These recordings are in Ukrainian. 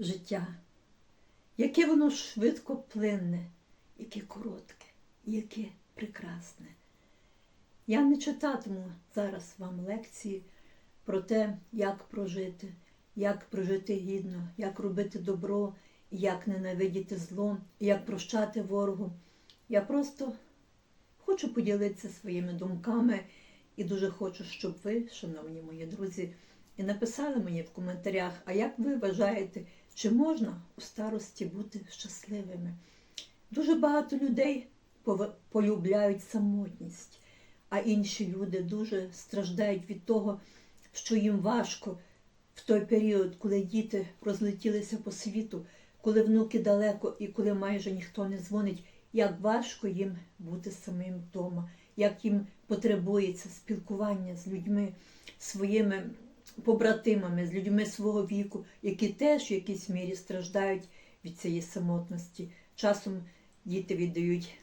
життя, яке воно швидко плинне, яке коротке, яке прекрасне. Я не читатиму зараз вам лекції про те, як прожити, як прожити гідно, як робити добро, як ненавидіти зло, як прощати ворогу. Я просто хочу поділитися своїми думками і дуже хочу, щоб ви, шановні мої друзі, і написали мені в коментарях, а як ви вважаєте, чи можна у старості бути щасливими? Дуже багато людей полюбляють самотність, а інші люди дуже страждають від того, що їм важко в той період, коли діти розлетілися по світу, коли внуки далеко і коли майже ніхто не дзвонить, як важко їм бути самим вдома, як їм потребується спілкування з людьми, своїми побратимами, з людьми свого віку, які теж в якійсь мірі страждають від цієї самотності. Часом діти віддають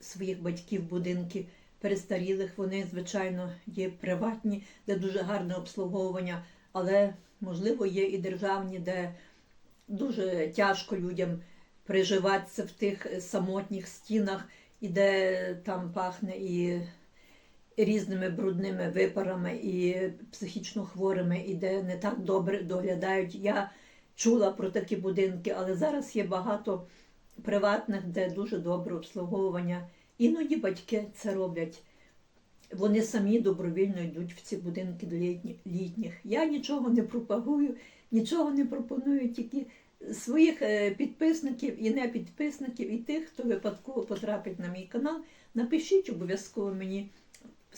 своїх батьків будинки перестарілих. Вони, звичайно, є приватні, де дуже гарне обслуговування, але, можливо, є і державні, де дуже тяжко людям приживатися в тих самотніх стінах, і де там пахне і різними брудними випарами, і психічно хворими, і де не так добре доглядають. Я чула про такі будинки, але зараз є багато приватних, де дуже добре обслуговування. Іноді батьки це роблять. Вони самі добровільно йдуть в ці будинки літні- літніх. Я нічого не пропагую, нічого не пропоную, тільки своїх е, підписників і не підписників, і тих, хто випадково потрапить на мій канал. Напишіть обов'язково мені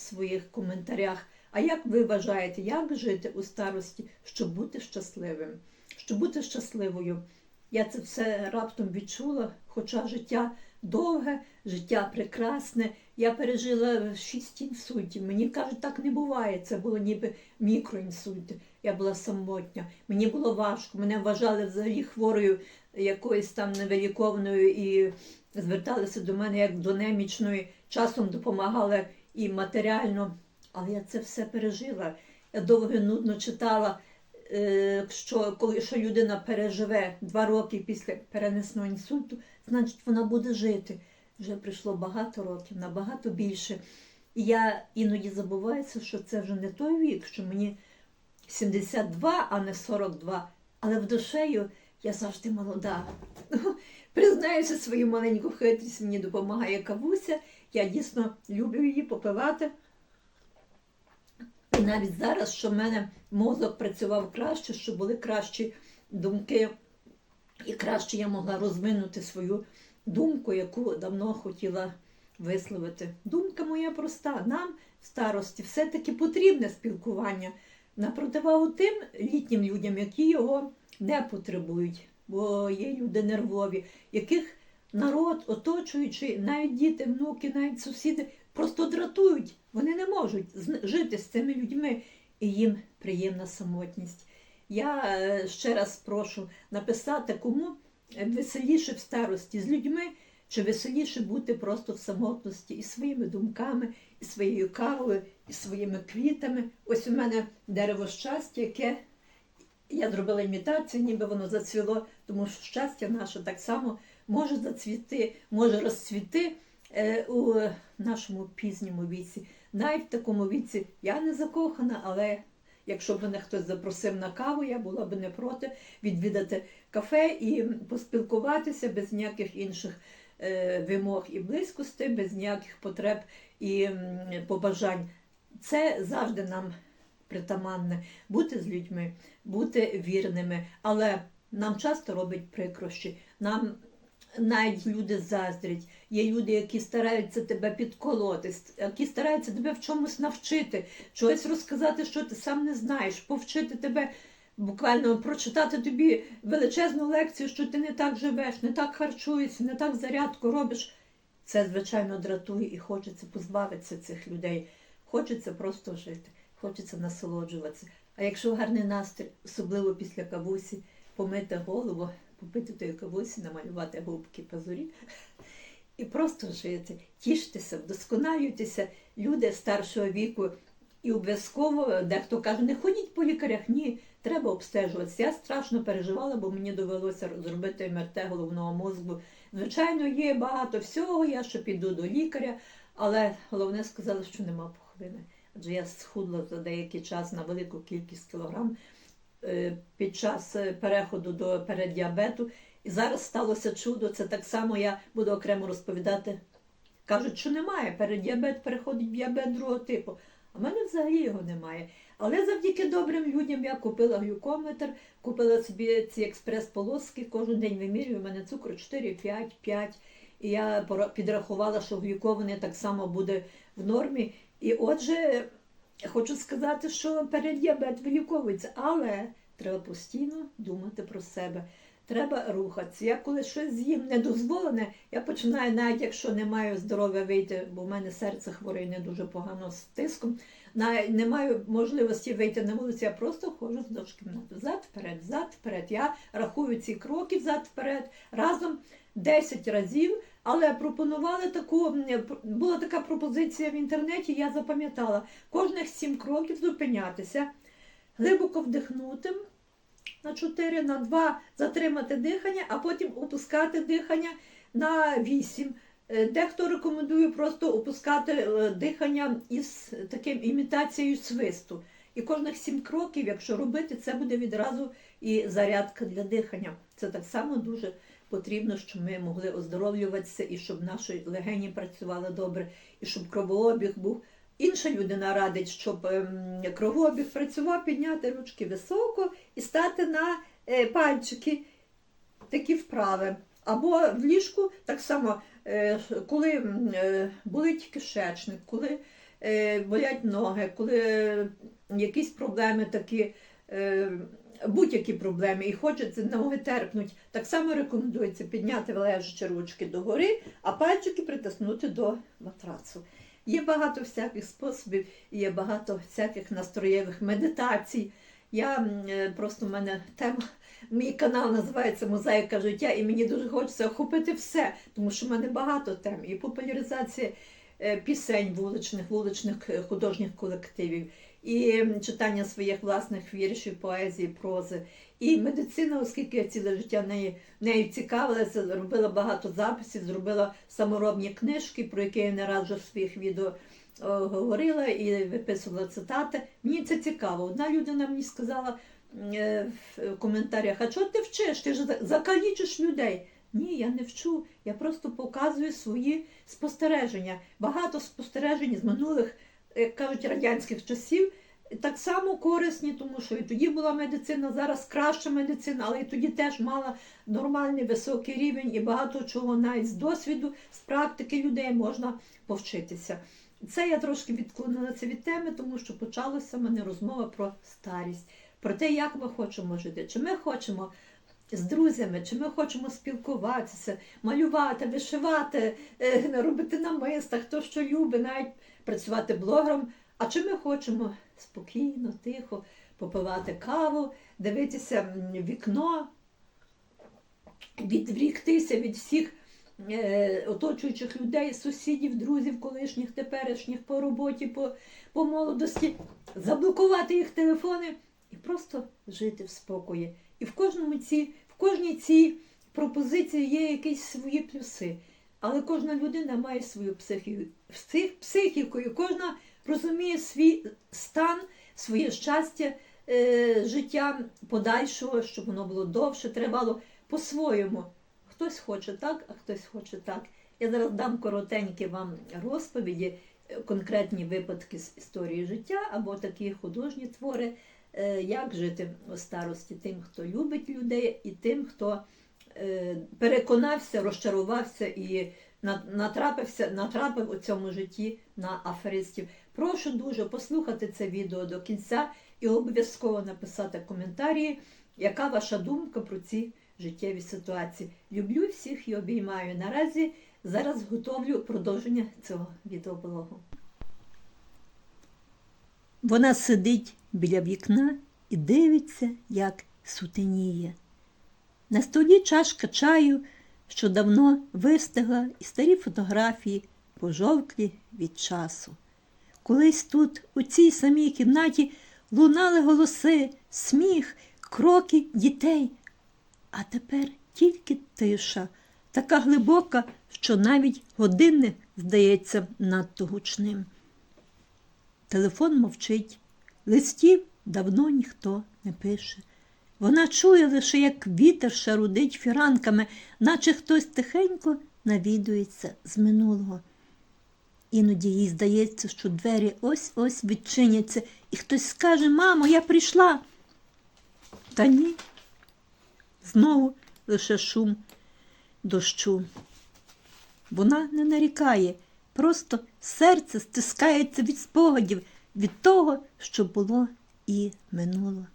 своїх коментарях. А як ви вважаєте, як жити у старості, щоб бути щасливим? Щоб бути щасливою? Я це все раптом відчула, хоча життя довге, життя прекрасне. Я пережила шість інсультів. Мені кажуть, так не буває. Це було ніби мікроінсульти. Я була самотня. Мені було важко. Мене вважали взагалі хворою якоюсь там невилікованою і зверталися до мене як до немічної. Часом допомагали і матеріально. Але я це все пережила. Я довго і нудно читала, е, що коли що людина переживе два роки після перенесеного інсульту, значить вона буде жити. Вже пройшло багато років, набагато більше. І я іноді забуваюся, що це вже не той вік, що мені 72, а не 42. Але в душею я завжди молода. Признаюся свою маленьку хитрість, мені допомагає кавуся. Я дійсно люблю її попивати. І навіть зараз, що в мене мозок працював краще, що були кращі думки, і краще я могла розвинути свою думку, яку давно хотіла висловити. Думка моя проста. Нам в старості все-таки потрібне спілкування на противагу тим літнім людям, які його не потребують, бо є люди нервові, яких народ, оточуючи, навіть діти, внуки, навіть сусіди просто дратують. Вони не можуть жити з цими людьми, і їм приємна самотність. Я е, ще раз прошу написати, кому веселіше в старості з людьми, чи веселіше бути просто в самотності і своїми думками, і своєю кавою, і своїми квітами. Ось у мене дерево щастя, яке я зробила імітацію, ніби воно зацвіло, тому що щастя наше так само може зацвіти, може розцвіти е, у нашому пізньому віці. Навіть в такому віці я не закохана, але якщо б мене хтось запросив на каву, я була б не проти відвідати кафе і поспілкуватися без ніяких інших е, вимог і близькості, без ніяких потреб і побажань. Це завжди нам притаманне бути з людьми, бути вірними, але нам часто робить прикрощі. Нам навіть люди заздрять. Є люди, які стараються тебе підколоти, які стараються тебе в чомусь навчити, чогось розказати, що ти сам не знаєш, повчити тебе, буквально прочитати тобі величезну лекцію, що ти не так живеш, не так харчуєшся, не так зарядку робиш. Це, звичайно, дратує і хочеться позбавитися цих людей. Хочеться просто жити, хочеться насолоджуватися. А якщо гарний настрій, особливо після кавусі, помити голову, попити тої кавусі, намалювати губки, пазурі і просто жити, тіштеся, вдосконалюйтеся, люди старшого віку. І обов'язково дехто каже, не ходіть по лікарях. Ні, треба обстежуватися. Я страшно переживала, бо мені довелося зробити МРТ головного мозку. Звичайно, є багато всього, я ще піду до лікаря, але головне сказали, що нема пухлини. Адже я схудла за деякий час на велику кількість кілограм е, під час е, переходу до переддіабету. І зараз сталося чудо. Це так само я буду окремо розповідати. Кажуть, що немає. Переддіабет переходить діабет другого типу. А в мене взагалі його немає. Але завдяки добрим людям я купила глюкометр, купила собі ці експрес-полоски, кожен день вимірюю, у мене цукру 4, 5, 5. І я підрахувала, що глюкований так само буде в нормі. І отже, хочу сказати, що переддіабет виліковується, але треба постійно думати про себе. Треба рухатися. Я коли щось з'їм недозволене, я починаю, навіть якщо не маю здоров'я вийти, бо в мене серце хворе не дуже погано з тиском. На, не маю можливості вийти на вулицю, я просто ходжу вздовж кімнати. Взад вперед, взад вперед. Я рахую ці кроки взад вперед разом 10 разів. Але пропонували таку, була така пропозиція в інтернеті, я запам'ятала, кожних 7 кроків зупинятися, глибоко вдихнути на 4, на 2 затримати дихання, а потім опускати дихання на 8. Е, Дехто рекомендує просто опускати е, дихання із таким імітацією свисту. І кожних 7 кроків, якщо робити, це буде відразу і зарядка для дихання. Це так само дуже потрібно, щоб ми могли оздоровлюватися і щоб наші легені працювали добре, і щоб кровообіг був. Інша людина радить, щоб ем, кровообіг працював, підняти ручки високо і стати на е, пальчики, такі вправи. Або в ліжку так само, е, коли е, болить кишечник, коли болять ноги, коли якісь проблеми такі, будь-які проблеми, і хочеться ноги терпнуть, так само рекомендується підняти лежачі ручки догори, а пальчики притиснути до матрацу. Є багато всяких способів, є багато всяких настроєвих медитацій. Я е, просто в мене тема, мій канал називається Мозаїка життя, і мені дуже хочеться охопити все, тому що в мене багато тем. І популяризація пісень вуличних, вуличних е, художніх колективів, і читання своїх власних віршів, поезії, прози, і медицина, оскільки я ціле життя нею, нею цікавилася, робила багато записів, зробила саморобні книжки, про які я не раз вже в своїх відео е, говорила і виписувала цитати. Мені це цікаво. Одна людина мені сказала е, в коментарях, а чого ти вчиш? Ти ж закалічиш людей. Ні, я не вчу. Я просто показую свої спостереження. Багато спостережень з минулих, як кажуть, радянських часів. Так само корисні, тому що і тоді була медицина, зараз краща медицина, але і тоді теж мала нормальний високий рівень і багато чого навіть з досвіду, з практики людей можна повчитися. Це я трошки відклонилася від теми, тому що почалася в мене розмова про старість, про те, як ми хочемо жити. Чи ми хочемо з друзями, чи ми хочемо спілкуватися, малювати, вишивати, е, робити намиста, хто що любить, навіть працювати блогером. А чи ми хочемо спокійно, тихо попивати каву, дивитися вікно, відвліктися від всіх е, оточуючих людей, сусідів, друзів, колишніх, теперішніх по роботі, по, по молодості, заблокувати їх телефони і просто жити в спокої. І в кожному ці, кожній цій пропозиції є якісь свої плюси. Але кожна людина має свою психіку, псих- психіку, і кожна розуміє свій стан, своє щастя, е, життя подальшого, щоб воно було довше, тривало по-своєму. Хтось хоче так, а хтось хоче так. Я зараз дам коротенькі вам розповіді, е, конкретні випадки з історії життя або такі художні твори, як жити у старості тим, хто любить людей, і тим, хто е, переконався, розчарувався і натрапився, натрапив у цьому житті на аферистів. Прошу дуже послухати це відео до кінця і обов'язково написати коментарі, яка ваша думка про ці життєві ситуації. Люблю всіх і обіймаю. Наразі зараз готовлю продовження цього відеоблогу. Вона сидить біля вікна і дивиться, як сутеніє. На столі чашка чаю, що давно вистигла, і старі фотографії, пожовклі від часу. Колись тут, у цій самій кімнаті, лунали голоси, сміх, кроки дітей. А тепер тільки тиша, така глибока, що навіть годинник здається надто гучним. Телефон мовчить, листів давно ніхто не пише. Вона чує лише, як вітер шарудить фіранками, наче хтось тихенько навідується з минулого. Іноді їй здається, що двері ось-ось відчиняться, і хтось скаже Мамо, я прийшла. Та ні. Знову лише шум дощу. Вона не нарікає, просто серце стискається від спогадів, від того, що було і минуло.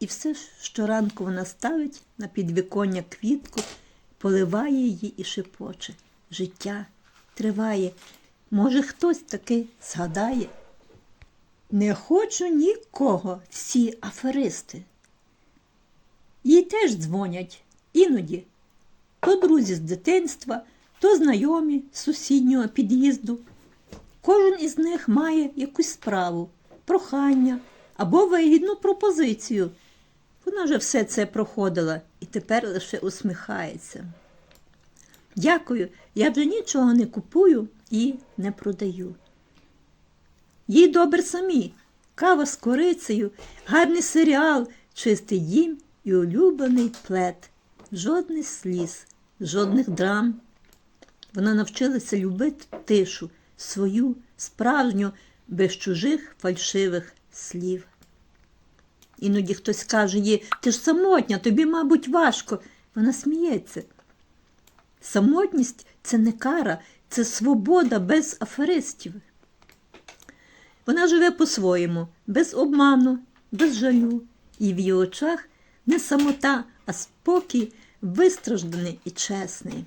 І все ж щоранку вона ставить на підвіконня квітку, поливає її і шепоче. Життя триває. Може, хтось таки згадає. Не хочу нікого, всі аферисти. Їй теж дзвонять іноді то друзі з дитинства, то знайомі з сусіднього під'їзду. Кожен із них має якусь справу, прохання або вигідну пропозицію. Вона вже все це проходила і тепер лише усміхається. Дякую, я вже нічого не купую і не продаю. Їй добре самі, кава з корицею, гарний серіал, чистий дім і улюблений плед. Жодних сліз, жодних драм. Вона навчилася любити тишу, свою, справжню, без чужих фальшивих слів. Іноді хтось каже їй, ти ж самотня, тобі, мабуть, важко. Вона сміється. Самотність це не кара, це свобода без аферистів. Вона живе по-своєму, без обману, без жалю, і в її очах не самота, а спокій вистражданий і чесний.